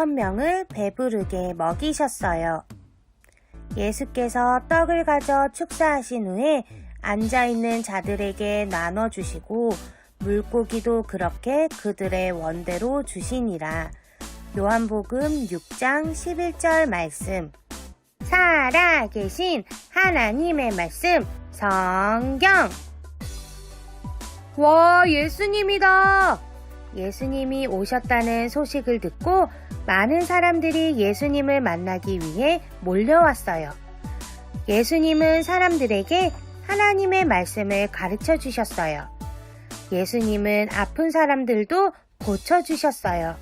5천 명을 배부르게 먹이셨어요. 예수께서 떡을 가져 축사하신 후에 앉아있는 자들에게 나눠주시고 물고기도 그렇게 그들의 원대로 주시니라. 요한복음 6장 11절 말씀. 살아 계신 하나님의 말씀, 성경. 와, 예수님이다! 예수님이 오셨다는 소식을 듣고 많은 사람들이 예수님을 만나기 위해 몰려왔어요. 예수님은 사람들에게 하나님의 말씀을 가르쳐 주셨어요. 예수님은 아픈 사람들도 고쳐 주셨어요.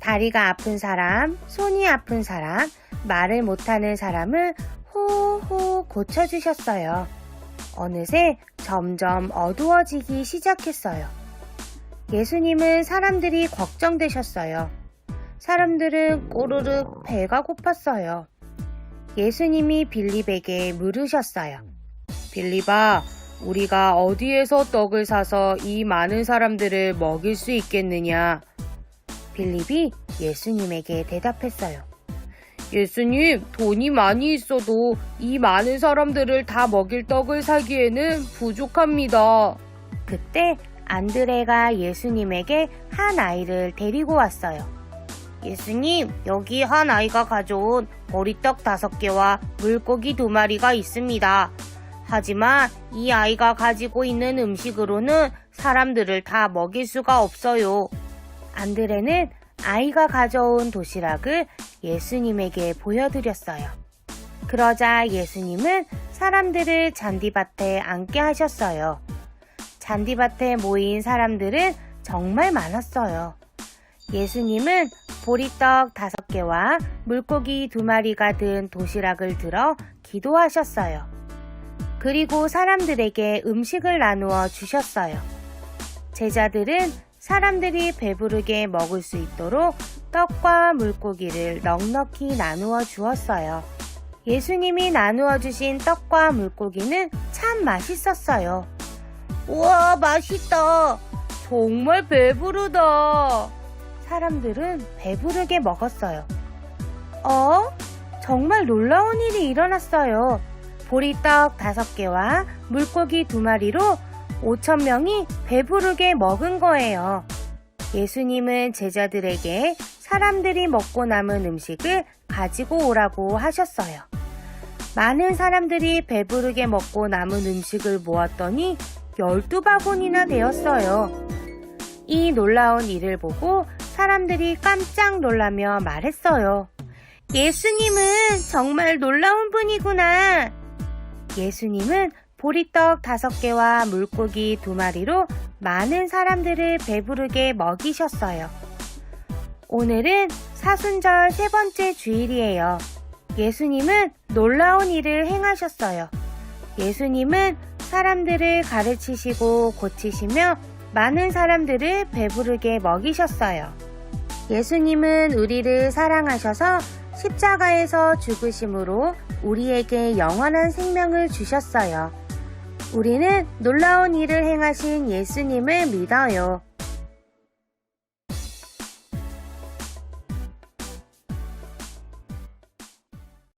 다리가 아픈 사람, 손이 아픈 사람, 말을 못하는 사람을 호호 고쳐 주셨어요. 어느새 점점 어두워지기 시작했어요. 예수님은 사람들이 걱정되셨어요. 사람들은 꼬르륵 배가 고팠어요. 예수님이 빌립에게 물으셨어요. 빌립아, 우리가 어디에서 떡을 사서 이 많은 사람들을 먹일 수 있겠느냐? 빌립이 예수님에게 대답했어요. 예수님, 돈이 많이 있어도 이 많은 사람들을 다 먹일 떡을 사기에는 부족합니다. 그때 안드레가 예수님에게 한 아이를 데리고 왔어요. 예수님, 여기 한 아이가 가져온 보리떡 다섯 개와 물고기 두 마리가 있습니다. 하지만 이 아이가 가지고 있는 음식으로는 사람들을 다 먹일 수가 없어요. 안드레는 아이가 가져온 도시락을 예수님에게 보여드렸어요. 그러자 예수님은 사람들을 잔디밭에 앉게 하셨어요. 잔디밭에 모인 사람들은 정말 많았어요. 예수님은 보리떡 다섯 개와 물고기 두 마리가 든 도시락을 들어 기도하셨어요. 그리고 사람들에게 음식을 나누어 주셨어요. 제자들은 사람들이 배부르게 먹을 수 있도록 떡과 물고기를 넉넉히 나누어 주었어요. 예수님이 나누어 주신 떡과 물고기는 참 맛있었어요. 우와, 맛있다. 정말 배부르다. 사람들은 배부르게 먹었어요. 어? 정말 놀라운 일이 일어났어요. 보리떡 다섯 개와 물고기 두 마리로 5천 명이 배부르게 먹은 거예요. 예수님은 제자들에게 사람들이 먹고 남은 음식을 가지고 오라고 하셨어요. 많은 사람들이 배부르게 먹고 남은 음식을 모았더니 12바구니나 되었어요. 이 놀라운 일을 보고 사람들이 깜짝 놀라며 말했어요. 예수님은 정말 놀라운 분이구나. 예수님은 보리떡 다섯 개와 물고기 두 마리로 많은 사람들을 배부르게 먹이셨어요. 오늘은 사순절 세 번째 주일이에요. 예수님은 놀라운 일을 행하셨어요. 예수님은 사람들을 가르치시고 고치시며 많은 사람들을 배부르게 먹이셨어요. 예수님은 우리를 사랑하셔서 십자가에서 죽으심으로 우리에게 영원한 생명을 주셨어요. 우리는 놀라운 일을 행하신 예수님을 믿어요.